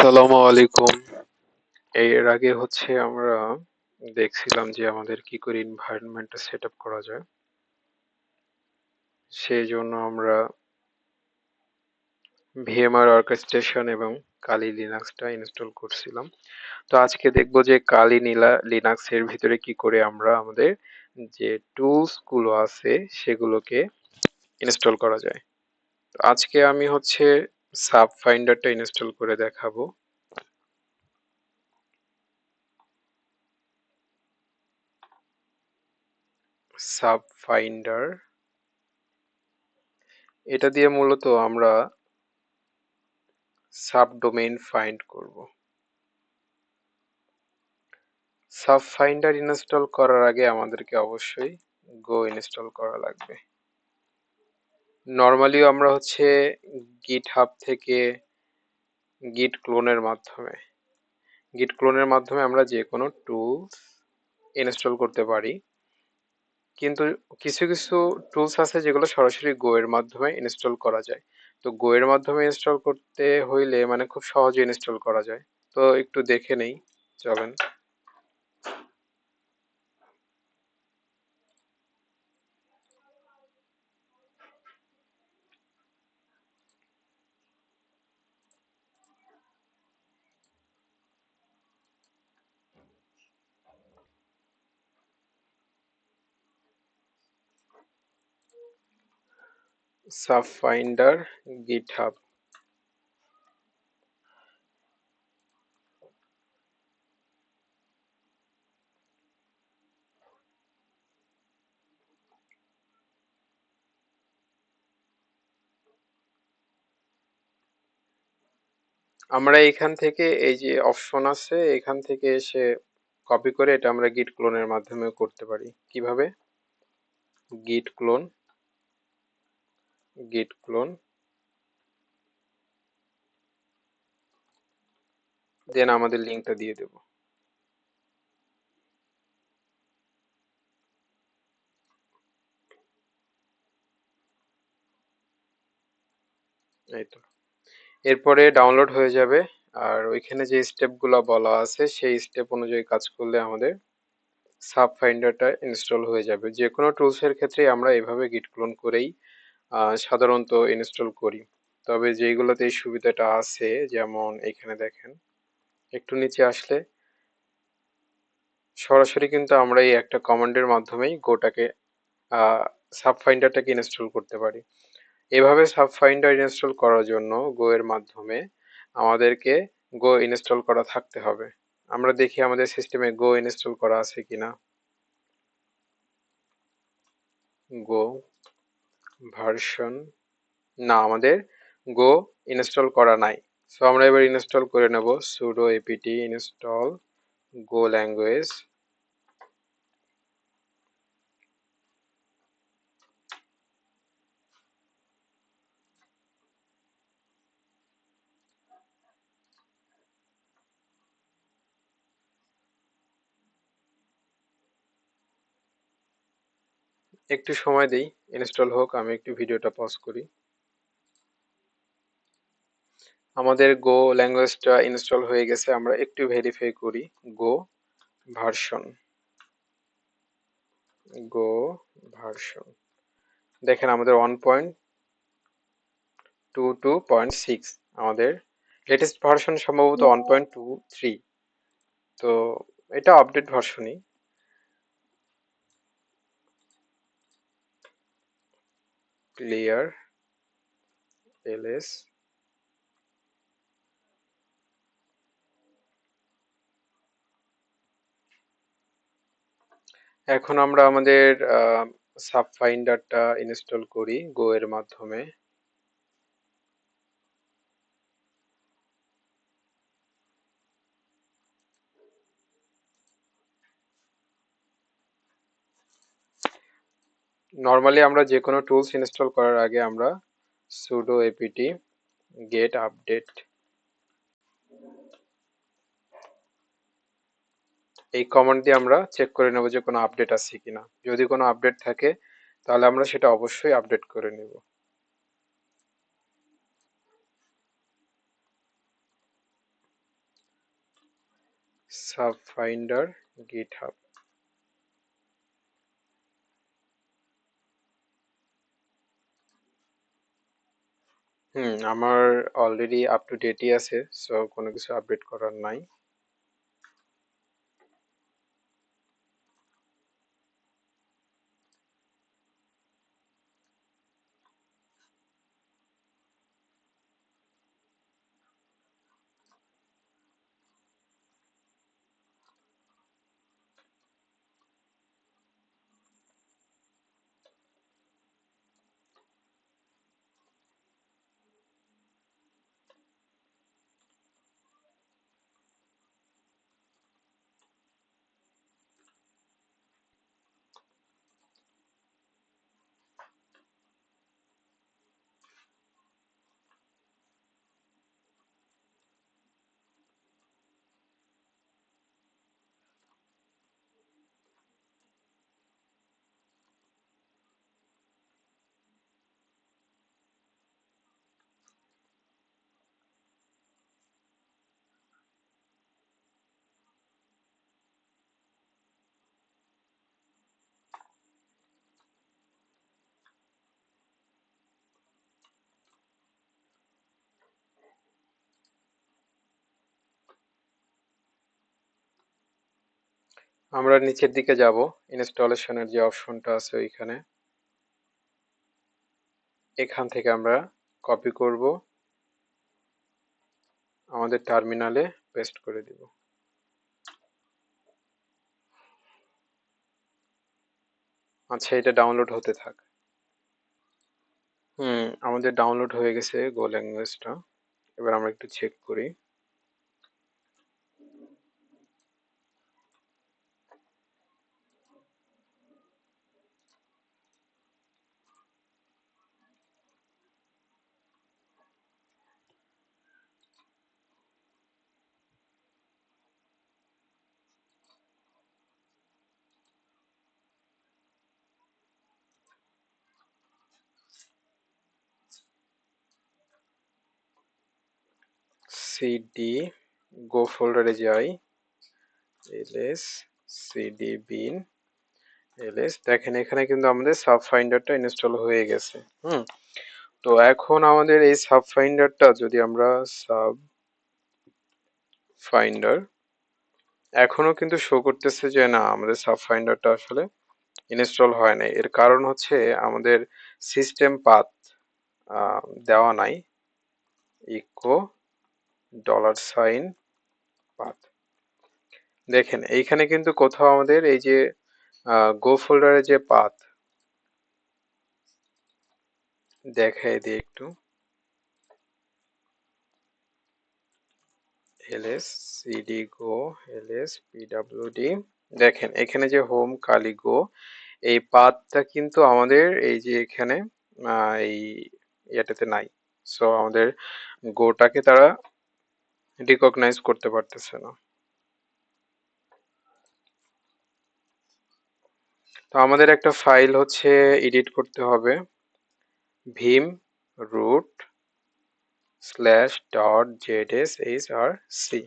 আসসালামু আলাইকুম। এর আগে হচ্ছে আমরা দেখছিলাম যে আমাদের কি করে এনভায়রনমেন্টটা সেট আপ করা যায়। সেই জন্য আমরা ভিএমআর অর্কেস্ট্রেশন এবং কালি লিনাক্সটা ইনস্টল করছিলাম। তো আজকে দেখব যে কালি নীলা লিনাক্স এর ভিতরে কি করে আমরা আমাদের যে টুলসগুলো আছে সেগুলোকে ইনস্টল করা যায়। আজকে আমি হচ্ছে সাব ফাইন্ডারটা ইনস্টল করে দেখাবো। সাব ফাইন্ডার এটা দিয়ে মূলত আমরা সাব ডোমেইন ফাইন্ড করব। সাব ফাইন্ডার ইনস্টল করার আগে আমাদেরকে অবশ্যই গো ইনস্টল করা লাগবে। নর্মালিও আমরা হচ্ছে গিট হাব থেকে গিট ক্লোনের মাধ্যমে গিট ক্লোনের মাধ্যমে আমরা যে কোনো টুলস ইনস্টল করতে পারি। কিন্তু কিছু কিছু টুলস আছে যেগুলো সরাসরি গোয়ের মাধ্যমে ইনস্টল করা যায়। তো গোয়ের মাধ্যমে ইনস্টল করতে হইলে মানে খুব সহজে ইনস্টল করা যায়। তো একটু দেখে নেই, চলেন। Subfinder GitHub. আমরা এখান থেকে এই যে অপশন আছে, এখান থেকে এসে কপি করে এটা আমরা গিট ক্লোনের মাধ্যমে করতে পারি। কীভাবে? গিট ক্লোন git clone. দেন আমাদের লিঙ্কটা দিয়ে দেব। এই এরপরে ডাউনলোড হয়ে যাবে, আর ওইখানে যে স্টেপগুলো বলা আছে, সেই স্টেপ অনুযায়ী কাজ করলে আমাদের সাব ফাইন্ডারটা ইনস্টল হয়ে যাবে। যে কোনো টুলসের ক্ষেত্রে আমরা এভাবে গিট ক্লোন করেই সাধারণত ইনস্টল করি। তবে যেইগুলোতে এই সুবিধাটা আছে, যেমন এখানে দেখেন, একটু নিচে আসলে সরাসরি কিন্তু আমরা এই একটা কমান্ডের মাধ্যমেই গোটাকে সাবফাইন্ডারটাকে ইনস্টল করতে পারি। এভাবে সাবফাইন্ডার ইনস্টল করার জন্য গো এর মাধ্যমে আমাদেরকে গো ইনস্টল করা থাকতে হবে। আমরা দেখি আমাদের সিস্টেমে গো ইনস্টল করা আছে কিনা। গো ভার্সন না, আমাদের গো ইনস্টল করা নাই। সো আমরা এবার ইনস্টল করে নেব sudo APT install Go language একটু সময় দেই ইনস্টল হোক, আমি একটু ভিডিওটা পজ করি। আমাদের গো ল্যাঙ্গুয়েজটা ইনস্টল হয়ে গেছে, আমরা একটু ভেরিফাই করি। গো ভার্সন গো ভার্সন দেখেন আমাদের one point two two point six আমাদের লেটেস্ট ভার্সন সম্ভবত ওয়ান পয়েন্ট টু থ্রি তো এটা আপডেট ভার্সনই ক্লিয়ার ls এখন আমরা আমাদের সাব ফাইন্ডারটা ইনস্টল করি গো এর মাধ্যমে। নর্মালি আমরা যে কোনো টুলস ইনস্টল করার আগে আমরা সুডো এপিটি গেট আপডেট এই কমান্ড দিয়ে আমরা চেক করে নেব যে কোনো আপডেট আছে কিনা। যদি কোনো আপডেট থাকে, তাহলে আমরা সেটা অবশ্যই আপডেট করে নেব। সাব ফাইন্ডার গিট হুম আমার অলরেডি আপ টু ডেটই আছে সো কোনো কিছু আপডেট করার নাই। আমরা নিচের দিকে যাব, ইনস্টলেশনের যে অপশনটা আছে ওইখানে। এখান থেকে আমরা কপি করব। আমাদের টার্মিনালে পেস্ট করে দিব। আচ্ছা এটা ডাউনলোড হতে থাক। হুম, আমাদের ডাউনলোড হয়ে গেছে গো ল্যাঙ্গুয়েজটা এবার আমরা একটু চেক করি। সিডি গো ফোল্ডারে যাই এলএস সিডি বিন এলএস দেখেন এখানে কিন্তু আমাদের সাব ফাইন্ডারটা ইনস্টল হয়ে গেছে, হুম? তো এখন আমাদের এই সাব ফাইন্ডারটা যদি আমরা সাব ফাইন্ডার এখনও কিন্তু শো করতেছে যে না, আমাদের সাব ফাইন্ডারটা আসলে ইনস্টল হয় নাই। এর কারণ হচ্ছে আমাদের সিস্টেম পাথ দেওয়া নাই ইকো ডলার সাইন পাথ দেখেন, এইখানে কিন্তু কোথাও আমাদের এই যে গো ফোল্ডারের যে পাথ দেখাই দিই একটু। LS CD go LS PWD দেখেন, এখানে যে হোম কালি গো এই পাথটা কিন্তু আমাদের এই যে এখানে এই ইয়েটাতে নাই। সো আমাদের গোটাকে তারা রিকগনাইজ করতে পারতেছে না। তো আমাদের একটা ফাইল হচ্ছে এডিট করতে হবে। Vim root slash dot Z S H R C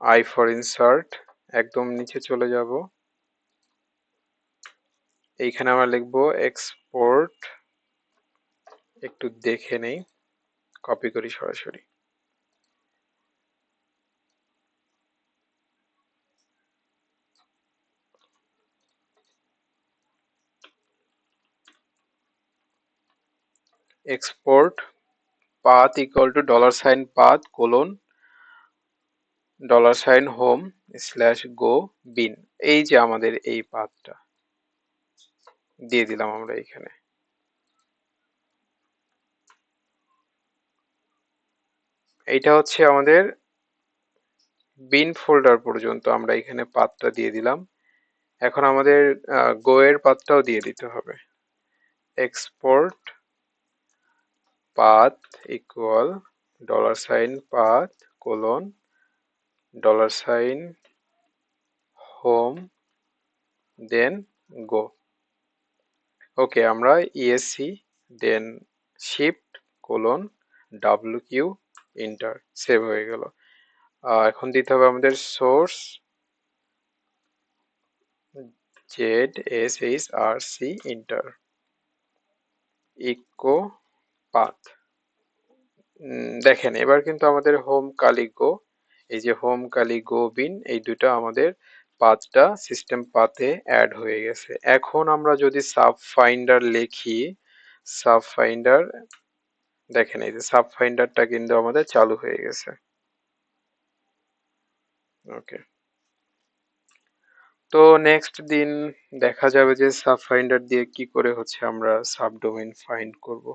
I for insert একদম নিচে চলে যাব। এইখানে আমরা লিখব এক্সপোর্ট একটু দেখে নেই। কপি করি সরাসরি। Export path equal to dollar sign path colon dollar sign home slash go bin এই যে আমাদের এই পাথটা দিয়ে দিলাম আমরা এখানে। এইটা হচ্ছে আমাদের বিন ফোল্ডার পর্যন্ত আমরা এখানে পাথটা দিয়ে দিলাম। এখন আমাদের গো এর পাথটাও দিয়ে দিতে হবে। Export path equal dollar sign path colon dollar sign home, then go. Okay আমরা ESC then shift colon W Q enter save হয়ে গেল। এখন দিতে হবে আমাদের source Z S H R C enter echo path দেখেন, এবার কিন্তু আমাদের হোম কালি গো, এই যে হোম কালি গো বিন, এই দুটো আমাদের পাথটা সিস্টেম পাথে অ্যাড হয়ে গেছে। এখন আমরা যদি সাব ফাইন্ডার লিখি সাব ফাইন্ডার দেখেন, এই যে সাব ফাইন্ডারটা কিন্তু আমাদের চালু হয়ে গেছে। ওকে তো নেক্সট দিন দেখা যাবে যে সাব ফাইন্ডার দিয়ে কি করে হচ্ছে আমরা সাব ডোমেইন ফাইন্ড করব।